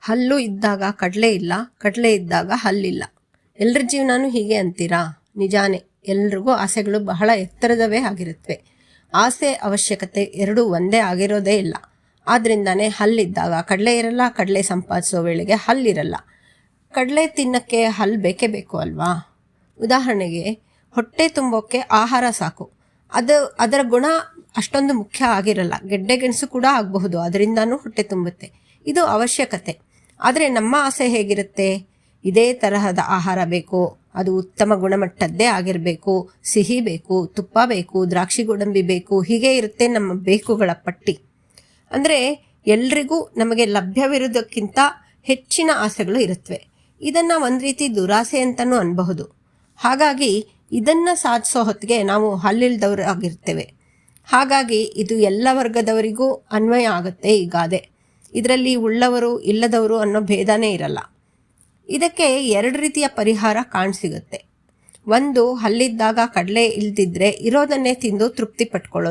ಹಲ್ಲು ಇದ್ದಾಗ ಕಡಲೆ ಇಲ್ಲ, ಕಡಲೆ ಇದ್ದಾಗ ಹಲ್ಲಿಲ್ಲ. ಎಲ್ಲರ ಜೀವನನೂ ಹೀಗೆ ಅಂತೀರಾ? ನಿಜಾನೇ, ಎಲ್ರಿಗೂ ಆಸೆಗಳು ಬಹಳ ಎತ್ತರದವೇ ಆಗಿರುತ್ತವೆ ಆಸೆ ಅವಶ್ಯಕತೆ ಎರಡೂ ಒಂದೇ ಆಗಿರೋದೇ ಇಲ್ಲ. ಆದ್ದರಿಂದಾನೇ ಹಲ್ಲಿದ್ದಾಗ ಕಡಲೆ ಇರಲ್ಲ, ಕಡಲೆ ಸಂಪಾದಿಸೋ ವೇಳೆಗೆ ಹಲ್ಲಿರಲ್ಲ ಕಡಲೆ ತಿನ್ನಕ್ಕೆ ಹಲ್ಲು ಬೇಕೇ ಬೇಕು ಅಲ್ವಾ? ಉದಾಹರಣೆಗೆ, ಹೊಟ್ಟೆ ತುಂಬೋಕ್ಕೆ ಆಹಾರ ಸಾಕು. ಅದು, ಅದರ ಗುಣ ಅಷ್ಟೊಂದು ಮುಖ್ಯ ಆಗಿರಲ್ಲ. ಗೆಡ್ಡೆ ಗೆಣಸು ಕೂಡ ಆಗಬಹುದು, ಅದರಿಂದನೂ ಹೊಟ್ಟೆ ತುಂಬುತ್ತೆ. ಇದು ಅವಶ್ಯಕತೆ. ಆದರೆ ನಮ್ಮ ಆಸೆ ಹೇಗಿರುತ್ತೆ? ಇದೇ ತರಹದ ಆಹಾರ ಬೇಕು, ಅದು ಉತ್ತಮ ಗುಣಮಟ್ಟದ್ದೇ ಆಗಿರಬೇಕು, ಸಿಹಿ ಬೇಕು, ತುಪ್ಪ ಬೇಕು, ದ್ರಾಕ್ಷಿ ಗೋಡಂಬಿ ಬೇಕು, ಹೀಗೆ ಇರುತ್ತೆ ನಮ್ಮ ಬೇಕುಗಳ ಪಟ್ಟಿ. ಅಂದರೆ ಎಲ್ರಿಗೂ ನಮಗೆ ಲಭ್ಯವಿರುವುದಕ್ಕಿಂತ ಹೆಚ್ಚಿನ ಆಸೆಗಳು ಇರುತ್ತವೆ ಇದನ್ನು ಒಂದು ರೀತಿ ದುರಾಸೆ ಅಂತಲೂ ಅನ್ಬಹುದು. ಹಾಗಾಗಿ ಇದನ್ನು ಸಾಧಿಸೋ ಹೊತ್ತಿಗೆ ನಾವು ಹಲ್ಲಿಲ್ದವರಾಗಿರ್ತೇವೆ ಹಾಗಾಗಿ ಇದು ಎಲ್ಲ ವರ್ಗದವರಿಗೂ ಅನ್ವಯ ಆಗುತ್ತೆ ಈ ಗಾದೆ. ಇದರಲ್ಲಿ ಉಳ್ಳವರು, ಇಲ್ಲದವರು ಅನ್ನೋ ಭೇದನೇ ಇರಲ್ಲ. ಇದಕ್ಕೆ ಎರಡು ರೀತಿಯ ಪರಿಹಾರ ಕಾಣಸಿಗುತ್ತೆ. ಒಂದು, ಹಲ್ಲಿದ್ದಾಗ ಕಡಲೆ ಇಲ್ದಿದ್ರೆ ಇರೋದನ್ನೇ ತಿಂದು ತೃಪ್ತಿ ಪಟ್ಕೊಳ್ಳೋದು